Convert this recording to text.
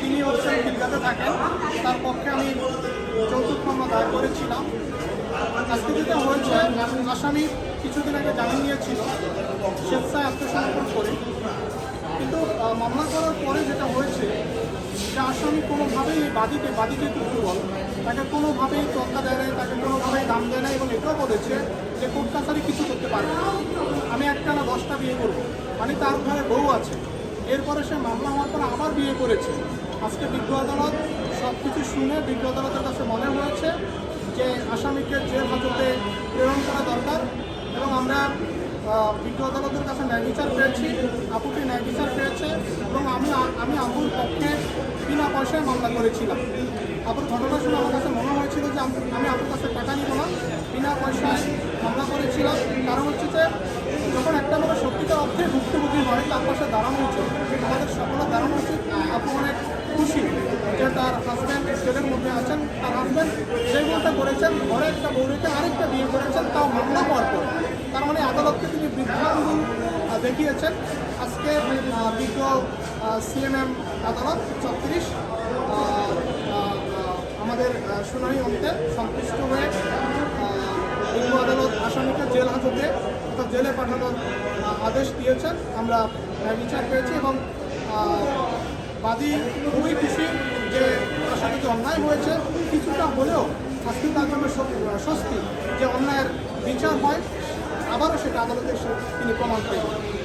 তিনি হচ্ছেন দিল্লাতে থাকেন। তার পক্ষে আমি যৌতুক মামলা দায়ের করেছিলাম। আজকে যেটা হয়েছে, আসামি কিছুদিন আগে জামিন নিয়েছিল। স্বেচ্ছায় আত্মসমর্পণ করে। কিন্তু মামলা করার পরে যেটা হয়েছে, যে আসামি কোনোভাবেই বাদীকে বাদীকে একটু দুর্বল তাকে কোনোভাবেই তত্ত্বা দেয় নাই, তাকে কোনোভাবেই দাম দেয় না এবং এটাও বলেছে যে কোর্ট কাছারি কিছু করতে পারবে না। আমি একটা না দশটা বিয়ে করব। মানে তার ঘরে বউ আছে। এরপরে সে মামলা হওয়ার পর আবার বিয়ে করেছে। আজকে বিজ্ঞ আদালত সব কিছু শুনে বিজ্ঞ আদালতের কাছে মনে হয়েছে যে আসামিকে জেল হাজতে প্রেরণ করা দরকার এবং আমরা বিজ্ঞ আদালতের কাছে ন্যায় বিচার পেয়েছি আপুটি ন্যায় বিচার পেয়েছে এবং আমি আমি আপুর পক্ষে বিনা পয়সায় মামলা করেছিলাম। আপুর ঘটনা শুনে আমার কাছে মনে হয়েছিল যে আমি আমি আপুর কাছে টাকা নিব না, বিনা পয়সায় মামলা করেছিলাম। কারণ হচ্ছে যে যখন একটা মানুষ সত্যিকার অর্থে ভুক্তভোগী হয়, তার পাশে দাঁড়ানো উচিত আমাদের সকলের দাঁড়ানো উচিত আপু অনেক খুশি যে তার হাজব্যান্ড জেলের মধ্যে আছেন, তার হাজব্যান্ড যে বলটা করেছেন ঘরে একটা বউ আরেকটা বিয়ে করেছেন, তাও মামলা হওয়ার তার মানে আদালতকে তিনি বৃদ্ধাঙ্গুল দেখিয়েছেন। আজকে বিজ্ঞ সিএমএম আদালত ছত্রিশ আমাদের শুনানি অন্তে সন্তুষ্ট হয়ে বিজ্ঞ আদালত আসামিকে জেল হাজতে অর্থাৎ জেলে পাঠানোর আদেশ দিয়েছেন। আমরা বিচার পেয়েছি এবং বাদী খুবই খুশি যে তার সাথে যে অন্যায় হয়েছে, কিছুটা হলেও আজকে তার জন্য স্ব- স্বস্তি যে অন্যায়ের বিচার হয়, আবারও সেটা আদালতে তিনি প্রমাণ পেয়েছেন